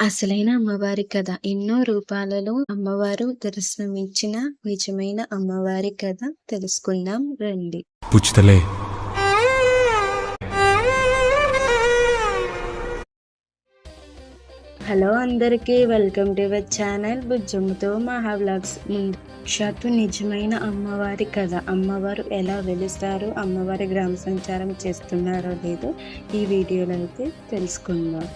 అసలైన అమ్మవారి కథ. ఎన్నో రూపాలలో అమ్మవారు దర్శనమిచ్చిన నిజమైన అమ్మవారి కథ తెలుసుకుందాం రండి. పుచ్చుతలే. హలో అందరికీ వెల్కమ్ టు అవర్ ఛానల్ బుజ్జమ్మతో మహా వ్లాగ్స్ ముందు సాక్షాత్తు నిజమైన అమ్మవారి కథ. అమ్మవారు ఎలా వెలుస్తారు? అమ్మవారి గ్రామ సంచారం చేస్తున్నారో లేదో ఈ వీడియోలో అయితే తెలుసుకుందాం.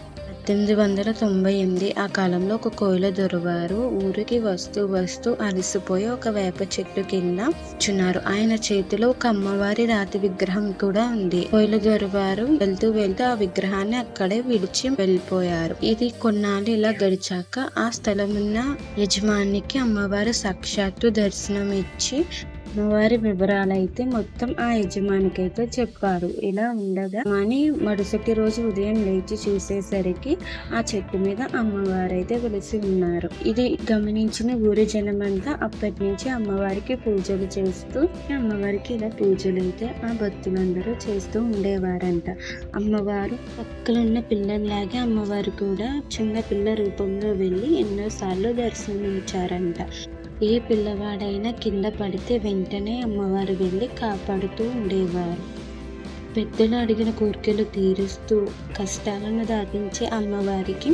పద్దెనిమిది వందల తొంభై ఎనిమిది ఆ కాలంలో ఒక కోయిల దొరవారు ఊరికి వస్తూ వస్తూ అలసిపోయి ఒక వేప చెట్టు కింద చున్నారు ఆయన చేతిలో ఒక అమ్మవారి రాతి విగ్రహం కూడా ఉంది. కోయిల దొరవారు వెళ్తూ వెళ్తూ ఆ విగ్రహాన్ని అక్కడే విడిచి వెళ్ళిపోయారు. ఇది కొన్నాళ్ళు ఇలా గడిచాక ఆ స్థలమున్న యజమానికి అమ్మవారు సాక్షాత్తు దర్శనం ఇచ్చి అమ్మవారి వివరాలైతే మొత్తం ఆ యజమానికి అయితే చెప్పారు. ఇలా ఉండగా కానీ మరుసటి రోజు ఉదయం లేచి చూసేసరికి ఆ చెట్టు మీద అమ్మవారు అయితే వెలిసి ఉన్నారు. ఇది గమనించిన ఊరి జనమంతా అప్పటి నుంచి అమ్మవారికి పూజలు చేస్తూ అమ్మవారికి ఇలా పూజలు అయితే ఆ భక్తులందరూ చేస్తూ ఉండేవారంట. అమ్మవారు పక్కలున్న పిల్లల్లాగే అమ్మవారు కూడా చిన్న పిల్ల రూపంలో వెళ్ళి ఎన్నోసార్లు దర్శనమిచ్చారంట. ఏ పిల్లవాడైనా కింద పడితే వెంటనే అమ్మవారు వెళ్ళి కాపాడుతూ ఉండేవారు. పెద్దలు అడిగిన కోరికలు తీరుస్తూ కష్టాలను దాటించే అమ్మవారికి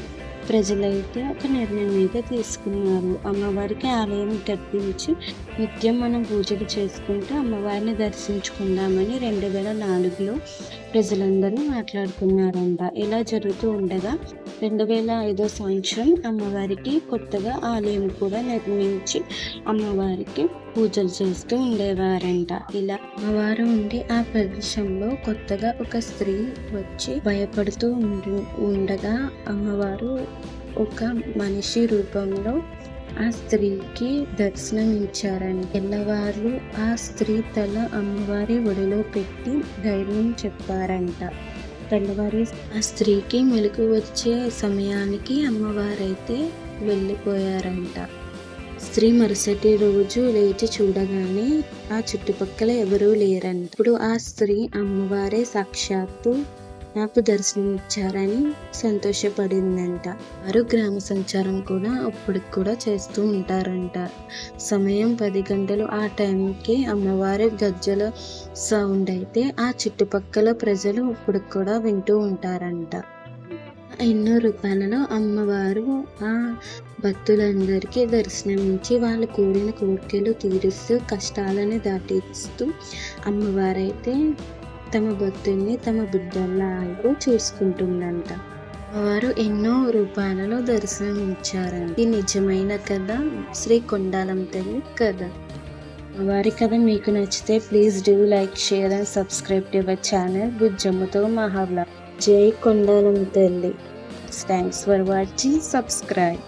ప్రజలైతే ఒక నిర్ణయం అయితే తీసుకున్నారు. అమ్మవారికి ఆలయం కట్టించి నిత్యం మనం పూజలు చేసుకుంటూ అమ్మవారిని దర్శించుకుందామని రెండు వేల నాలుగులో ప్రజలందరూ మాట్లాడుకున్నారంట ఇలా జరుగుతూ ఉండగా రెండు వేల ఐదో సంవత్సరం అమ్మవారికి కొత్తగా ఆలయం కూడా నిర్మించి అమ్మవారికి పూజలు చేస్తూ ఉండేవారంట. ఇలా అమ్మవారు ఉండి ఆ ప్రదేశంలో కొత్తగా ఒక స్త్రీ వచ్చి భయపడుతూ ఉండగా అమ్మవారు ఒక మనిషి రూపంలో ఆ స్త్రీకి దర్శనం ఇచ్చారని తెల్లవారు ఆ స్త్రీ తల అమ్మవారి ఒడిలో పెట్టి ధైర్యం చెప్పారంట. తెల్లవారి ఆ స్త్రీకి మెలకు వచ్చే సమయానికి అమ్మవారైతే వెళ్ళిపోయారంట. స్త్రీ మరుసటి రోజు లేచి చూడగానే ఆ చుట్టుపక్కల ఎవరూ లేరంట. ఇప్పుడు ఆ స్త్రీ అమ్మవారే సాక్షాత్తు నాకు దర్శనమిచ్చారని సంతోషపడిందంట. వారు గ్రామ సంచారం కూడా అప్పటికి కూడా చేస్తూ ఉంటారంట. సమయం పది గంటలు ఆ టైంకి అమ్మవారి గజ్జల సౌండ్ అయితే ఆ చుట్టుపక్కల ప్రజలు ఇప్పటికి కూడా వింటూ ఉంటారంట. ఎన్నో రూపాయలలో అమ్మవారు ఆ భక్తులందరికీ దర్శనమించి వాళ్ళు కోరిన కోరికలు తీరుస్తూ కష్టాలను దాటిస్తూ అమ్మవారైతే తమ భక్తుల్ని తమ బిడ్డలాగా చూసుకుంటుందంట. వారు ఎన్నో రూపాలలో దర్శనం ఇచ్చారండి. ఇది నిజమైన కథ. శ్రీ కొండాలం తల్లి కథ. వారి కథ మీకు నచ్చితే please do like share and subscribe to our channel బుజ్జమ్మతో మహాబ్లా జై కొండాలం తల్లి. Thanks for watching subscribe